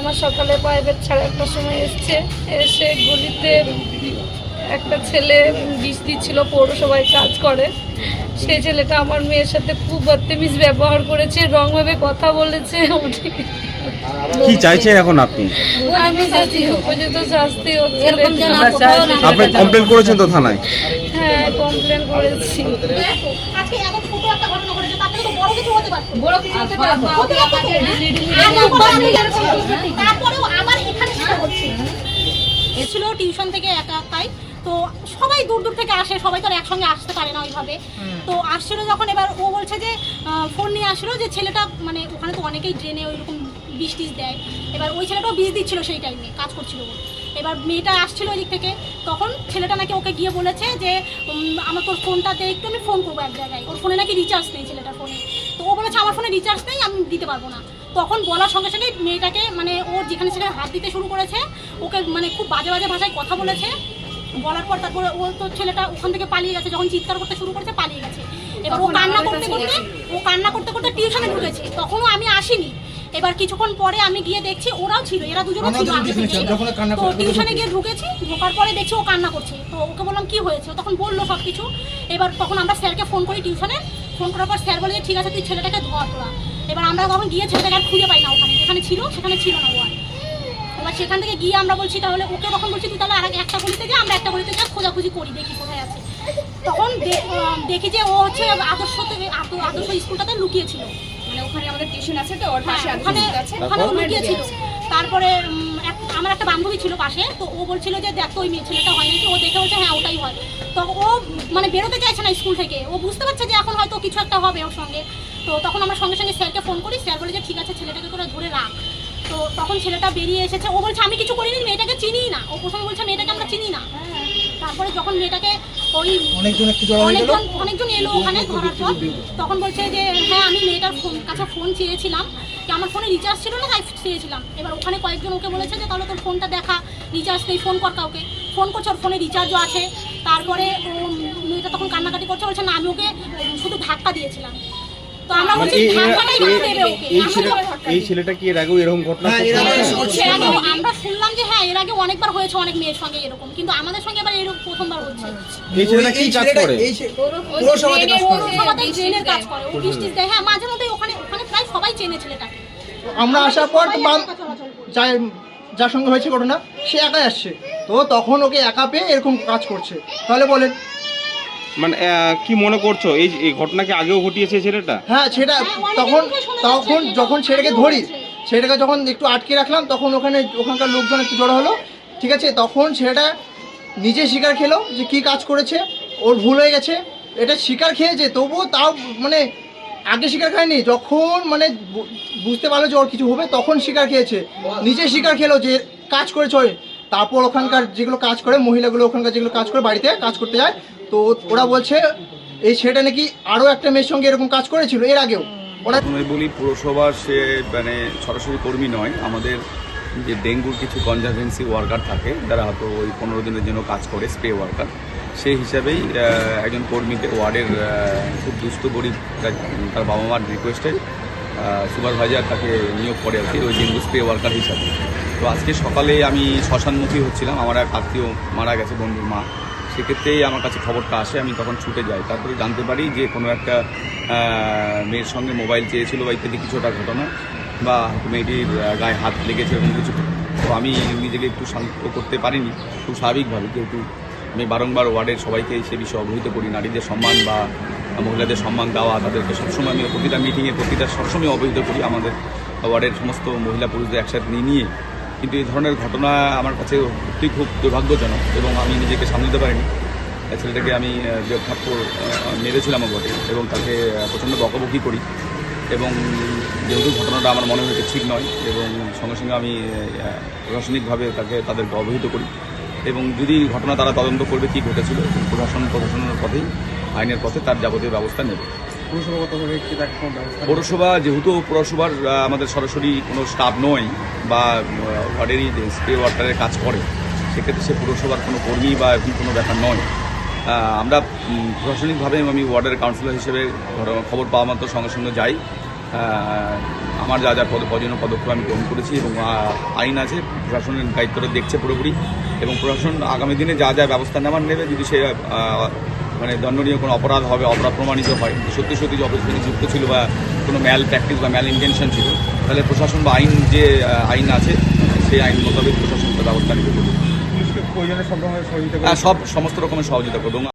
আমার সকালে প্রাইভেট সাড়ে একটার সময় এসছে। এসে গলিতে একটা ছেলে বিষ দিচ্ছিল পৌরসভায় কাজ করে। সেই ছেলেটা আমার মেয়ের সাথে খুব বদতমিজ ব্যবহার করেছে রংভাবে কথা বলেছে কি চাইছেন এখন আপনি? আমি চাচ্ছি উপযুক্ত শাস্তি হচ্ছে আপনি কমপ্লেন করেছেন তো থানায়? হ্যাঁ কমপ্লেন করেছি। এসেছিল টিউশন থেকে একা একাই। তো সবাই দূর দূর থেকে আসে সবাই তো আর একসঙ্গে আসতে পারে না ওইভাবে। তো আসছিল যখন এবার ও বলছে যে ফোন নিয়ে আসলো যে ছেলেটা মানে ওখানে তো অনেকেই ড্রেনে ওইরকম বিষ টিষ দেয়। এবার ওই ছেলেটাও বিষ দিচ্ছিল সেই টাইমে কাজ করছিল ও। এবার মেয়েটা আসছিল ওই দিক থেকে তখন ছেলেটা নাকি ওকে গিয়ে বলেছে যে আমার তোর ফোনটা দে একটু আমি ফোন করব এক জায়গায়। ওর ফোনে নাকি রিচার্জ নেই ছেলেটার ফোনে ও বলেছে আমার ফোনে রিচার্জ নেই আমি দিতে পারব না। তখন বলার সঙ্গে সঙ্গে মেয়েটাকে মানে ওর যেখানে সেখানে হাত দিতে শুরু করেছে ওকে মানে খুব বাজে বাজে ভাষায় কথা বলেছে। বলার পর তারপরে ও তো ছেলেটা ওখান থেকে পালিয়ে গেছে যখন চিৎকার করতে শুরু করেছে পালিয়ে গেছে। এবার ও কান্না করতে করতে ও কান্না করতে করতে টিউশনে ঢুকেছে। তখনও আমি আসিনি। এবার কিছুক্ষণ পরে আমি গিয়ে দেখছি ওরাও ছিল এরা দুজনও ছিল তো টিউশনে গিয়ে ঢুকেছি ঢোকার পরে দেখছি ও কান্না করছে। তো ওকে বললাম কি হয়েছে? তখন বলল সব কিছু এবার তখন আমরা স্যারকে ফোন করি টিউশনে। ফোন করার পর স্যার বলে যে ঠিক আছে তুই ছেলেটাকে ধর তোরা। এবার আমরা তখন গিয়ে ছেলেটাকে আর খুঁজে পাই না ওখানে। যেখানে ছিল সেখানে ছিল না ও আর। এবার সেখান থেকে গিয়ে আমরা বলছি তাহলে ওকে তখন বলছি তুই তাহলে আর একটা গলিতে যা আমরা একটা গলিতে যা খোঁজাখুঁজি করি দেখি কোথায় আছে। তখন দেখি যে ও হচ্ছে আদর্শ থেকে আদ- আদর্শ স্কুলটাতে লুকিয়েছিল। মানে ওখানে আমাদের টিউশন আছে তো ওর হ্যাঁ, পাশে ওখানে ওখানে লুকিয়েছিল। তারপরে আমার একটা বান্ধবী ছিল পাশে তো ও বলছিল যে দেখ তো ওই মেয়ে ছেলেটা হয় নাকি? ও দেখে বলছে হ্যাঁ ওটাই হয়। তো ও মানে বেরোতে চাইছে না স্কুল থেকে। ও বুঝতে পারছে যে এখন হয়তো কিছু একটা হবে ওর সঙ্গে। তো তখন আমরা সঙ্গে সঙ্গে স্যারকে ফোন করি। স্যার বলে যে ঠিক আছে ছেলেটাকে তোরা ধরে রাখ। তো তখন ছেলেটা বেরিয়ে এসেছে। ও বলছে আমি কিছু করিনি মেয়েটাকে চিনি না। ও প্রথমে বলছে মেয়েটাকে আমরা চিনি না। তারপরে যখন মেয়েটাকে ওই অনেকজন অনেকজন এলো ওখানে ধরার পর। তখন বলছে যে হ্যাঁ আমি মেয়েটার ফোন কাছে ফোন চেয়েছিলাম। যে আমার ফোনে রিচার্জ ছিল না তাই চেয়েছিলাম। এবার ওখানে কয়েকজন ওকে বলেছে যে তাহলে তোর ফোনটা দেখা রিচার্জ নেই ফোন কর কাউকে। ফোন করছে ওর ফোনে রিচার্জও আছে। তারপরে ও মেয়েটা তখন কান্নাকাটি করছে বলছে না আমি ওকে শুধু ধাক্কা দিয়েছিলাম। তো আমরা মানে বলছি এই- এই- ধাক্কাটাই কেন দেবে ওকে? এই ছেলে এই ছেলেটা কি এর আগেও এরকম ঘটনা হ্যাঁ, এর আগে আমরা শুনলাম যে হ্যাঁ এর আগে অনেকবার হয়েছে অনেক মেয়ের সঙ্গে এরকম কিন্তু আমাদের সঙ্গে এবার এরকম প্রথমবার হচ্ছে। এই ছেলেটা কি কাজ করে? এই পৌরসভাতে কাজ করে। পৌরসভাতে ট্রেনের কাজ করে ও বৃষ্টি দেয়। হ্যাঁ মাঝে মধ্যে ওখানে ওখানে প্রায় সবাই চেনে ছেলেটাকে। আমরা আসার পর যার সঙ্গে হয়েছে ঘটনা সে একাই আসছে। তো তখন ওকে একা পেয়ে এরকম কাজ করছে। তাহলে বলেন। মানে কি মনে করছ? এই এই ঘটনা কি আগেও ঘটিয়েছে ছেলেটা? হ্যাঁ সেটা তখন তখন যখন ছেলেকে ধরি। ছেলেটাকে যখন একটু আটকে রাখলাম তখন ওখানে ওখানকার লোকজন একটু জড়ো হলো। ঠিক আছে তখন ছেলেটা নিজে শিকার খেলো যে কি কাজ করেছে ওর ভুল হয়ে গেছে। এটা শিকার খেয়েছে তবুও তাও মানে আগে শিকার খায়নি। যখন মানে বুঝতে পারল যে ওর কিছু হবে তখন শিকার খেয়েছে। নিজে শিকার খেলো যে কাজ করেছে ওই তারপর ওখানকার যেগুলো কাজ করে, মহিলাগুলো ওখানকার যেগুলো কাজ করে, বাড়িতে কাজ করতে যায়। তো ওরা বলছে, এই ছেলেটা নাকি আরও একটা মেয়ের সঙ্গে এরকম কাজ করেছিল, এর আগেও। বলি, পুরসভার সে মানে সরাসরি কর্মী নয়। আমাদের যে ডেঙ্গুর কিছু কনজারভেন্সি ওয়ার্কার থাকে, যারা হয়তো ওই পনেরো দিনের জন্য কাজ করে স্প্রে ওয়ার্কার সেই হিসাবেই একজন কর্মীকে, ওয়ার্ডের খুব দুস্থ গরিব, তার বাবা মার রিকোয়েস্টে সুপারভাইজার তাকে নিয়োগ করে আর কি, ওই ডেঙ্গু স্প্রে ওয়ার্কার হিসাবে। তো আজকে সকালে আমি শ্মশানমুখী হচ্ছিলাম। আমার এক আত্মীয় মারা গেছে, বন্ধুর মা। সেক্ষেত্রেই আমার কাছে খবরটা আসে, আমি তখন ছুটে যাই। তারপরে জানতে পারি যে কোনো একটা মেয়ের সঙ্গে মোবাইল চেয়েছিল বা ইত্যাদি কিছু একটা ঘটনা বা মেয়েটির গায়ে হাত লেগেছে এরকম কিছু। তো আমি নিজেকে একটু শান্ত করতে পারিনি, খুব স্বাভাবিকভাবে। যেহেতু আমি বারংবার ওয়ার্ডের সবাইকে সে বিষয়ে অবহিত করি, নারীদের সম্মান বা মহিলাদের সম্মান দেওয়া, তাদেরকে সবসময় আমি প্রতিটা মিটিংয়ে প্রতিটা সবসময় অবহিত করি। আমাদের ওয়ার্ডের সমস্ত মহিলা পুরুষদের একসাথে নিয়ে নিয়ে কিন্তু এই ধরনের ঘটনা আমার কাছে সত্যি খুব দুর্ভাগ্যজনক এবং আমি নিজেকে সামলাতে পারিনি। এই ছেলেটাকে আমি থাপ্পড় আহ, মেরেছিলাম বটে এবং তাকে প্রচণ্ড বকাবকি করি এবং যেহেতু ঘটনাটা আমার মনে হয়েছে ঠিক নয় এবং সঙ্গে সঙ্গে আমি প্রশাসনিকভাবে তাকে তাদেরকে অবহিত করি এবং যদি ঘটনা তারা তদন্ত করবে কী ঘটেছিল প্রশাসন প্রশাসনের পথেই আইনের পথে তার যাবতীয় ব্যবস্থা নেবে। পৌরসভা যেহেতু পৌরসভার আমাদের সরাসরি কোনো স্টাফ নয় বা ওয়ার্ডেরই স্প্রে ওয়াটারের কাজ করে, সেক্ষেত্রে সে পৌরসভার কোনো কর্মী বা এরকম কোনো ব্যাপার নয়। আমরা প্রশাসনিকভাবে আমি ওয়ার্ডের কাউন্সিলর হিসেবে খবর পাওয়া মাত্র সঙ্গে সঙ্গে যাই। আমার যা যা পদ, প্রয়োজনীয় পদক্ষেপ আমি গ্রহণ করেছি এবং আইন আছে, প্রশাসনের দায়িত্বটা দেখছে পুরোপুরি এবং প্রশাসন আগামী দিনে যা যা ব্যবস্থা নেওয়ার নেবে, যদি সে মানে দণ্ডনীয় কোনো অপরাধ হবে অপরাধ প্রমাণিত হয় সত্যি সত্যি যে অবস্থানে যুক্ত ছিল বা কোনো ম্যাল প্র্যাকটিস বা ম্যাল ইন্টেনশন ছিল তাহলে প্রশাসন বা আইন যে আইন আছে সেই আইন মোতাবেক প্রশাসনকে ব্যবস্থা নিতে বলে। সব সমস্ত রকমের সহযোগিতা করবে